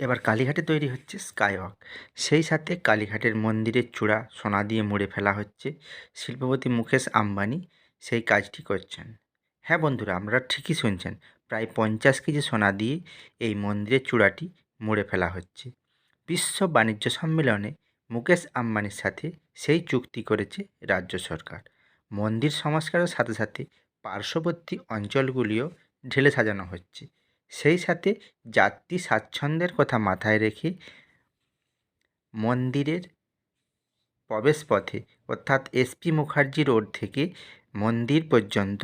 এবার কালীঘাটে তৈরি হচ্ছে স্কাইওয়াক সেই সাথে কালীঘাটের মন্দিরের চূড়া সোনা দিয়ে মুড়ে ফেলা হচ্ছে শিল্পপতি মুকেশ আম্বানি সেই কাজটি করছেন। হ্যাঁ বন্ধুরা আমরা ঠিকই শুনছেন, প্রায় পঞ্চাশ কেজি সোনা দিয়ে এই মন্দিরের চূড়াটি মুড়ে ফেলা হচ্ছে। বিশ্ব বাণিজ্য সম্মেলনে মুকেশ আম্বানির সাথে সেই চুক্তি করেছে রাজ্য সরকার। মন্দির সংস্কারের সাথে সাথে পার্শ্ববর্তী অঞ্চলগুলিও ঢেলে সাজানো হচ্ছে। সেই সাথে যাত্রী স্বাচ্ছন্দ্যের কথা মাথায় রেখে মন্দিরের প্রবেশপথে, অর্থাৎ এসপি মুখার্জি রোড থেকে মন্দির পর্যন্ত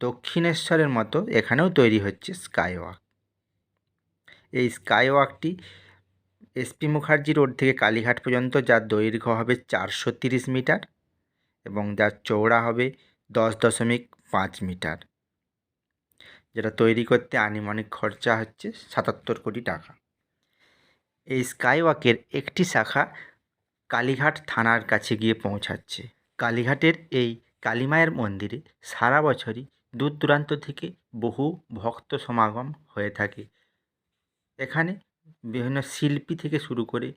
দক্ষিণেশ্বরের মতো এখানেও তৈরি হচ্ছে স্কাইওয়াক এই স্কাইওয়াকটি এসপি মুখার্জি রোড থেকে কালীঘাট পর্যন্ত, যার দৈর্ঘ্য হবে চারশো মিটার এবং যার চওড়া হবে দশ দশমিক পাঁচ মিটার। যেটা তৈরি করতে আনুমানিক খরচা হচ্ছে সাতাত্তর কোটি টাকা। এই স্কাইওয়াকের একটি শাখা কালীঘাট থানার কাছে গিয়ে পৌঁছাচ্ছে। কালীঘাটের এই কালীমায়ের মন্দিরে সারা বছরই দূর দূরান্ত থেকে বহু ভক্ত সমাগম হয়ে থাকে। এখানে বিভিন্ন শিল্পী থেকে শুরু করে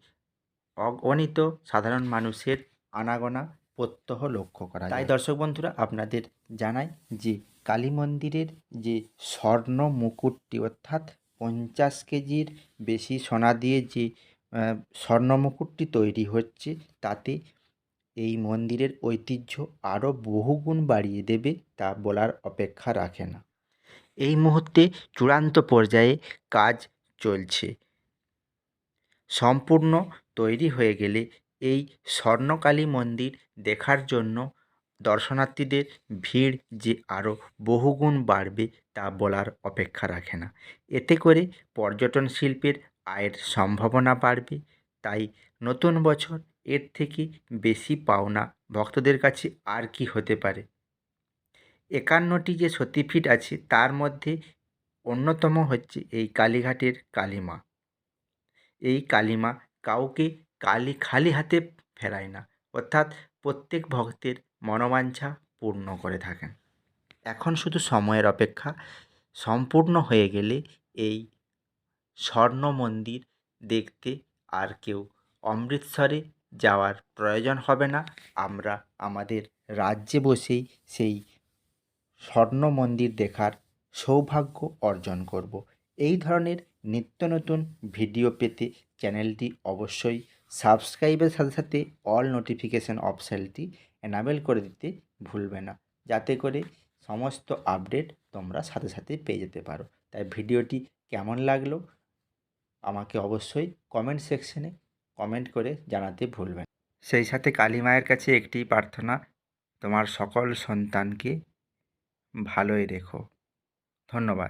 অগণিত সাধারণ মানুষের আনাগোনা প্রত্যহ লক্ষ্য করা তাই দর্শক বন্ধুরা, আপনাদের জানাই যে কালী মন্দিরের যে স্বর্ণ মুকুটটি, অর্থাৎ পঞ্চাশ কেজির বেশি সোনা দিয়ে যে স্বর্ণ মুকুটটি তৈরি হচ্ছে, তাতে এই মন্দিরের ঐতিহ্য আরও বহুগুণ বাড়িয়ে দেবে তা বলার অপেক্ষা রাখে না। এই মুহূর্তে চূড়ান্ত পর্যায়ে কাজ চলছে। সম্পূর্ণ তৈরি হয়ে গেলে এই স্বর্ণকালী মন্দির দেখার জন্য দর্শনার্থীদের ভিড় যে আরও বহুগুণ বাড়বে তা বলার অপেক্ষা রাখে না। এতে করে পর্যটন শিল্পের আয়ের সম্ভাবনা বাড়বে। তাই নতুন বছর এর থেকে বেশি পাওনা ভক্তদের কাছে আর কি হতে পারে? একান্নটি যে সতীপীঠ আছে তার মধ্যে অন্যতম হচ্ছে এই কালীঘাটের কালীমা। এই কালীমা কাউকে কালি খালি হাতে ফেরায় না। অর্থাৎ প্রত্যেক ভক্তের মনোবাঞ্ছা পূর্ণ করে থাকেন। এখন শুধু সময়ের অপেক্ষা, সম্পূর্ণ হয়ে গেলে এই স্বর্ণ মন্দির দেখতে আর কেউ অমৃতসরে যাওয়ার প্রয়োজন হবে না। আমরা আমাদের রাজ্যে বসেই সেই স্বর্ণ মন্দির দেখার সৌভাগ্য অর্জন করব। এই ধরনের নিত্য নতুন ভিডিও পেতে চ্যানেলটি অবশ্যই সাবস্ক্রাইবের সাথে সাথে অল নোটিফিকেশান অপশানটি এনাবেল করে দিতে ভুলবে না। যাতে করে সমস্ত আপডেট তোমরা সাথে সাথে পেয়ে যেতে পারো। তাই ভিডিওটি কেমন লাগল আমাকে অবশ্যই কমেন্ট সেকশনে কমেন্ট করে জানাতে ভুলবেন সেই সাথে কালী মায়ের কাছে একটি প্রার্থনা, তোমার সকল সন্তানকে ভালোই রেখো। ধন্যবাদ।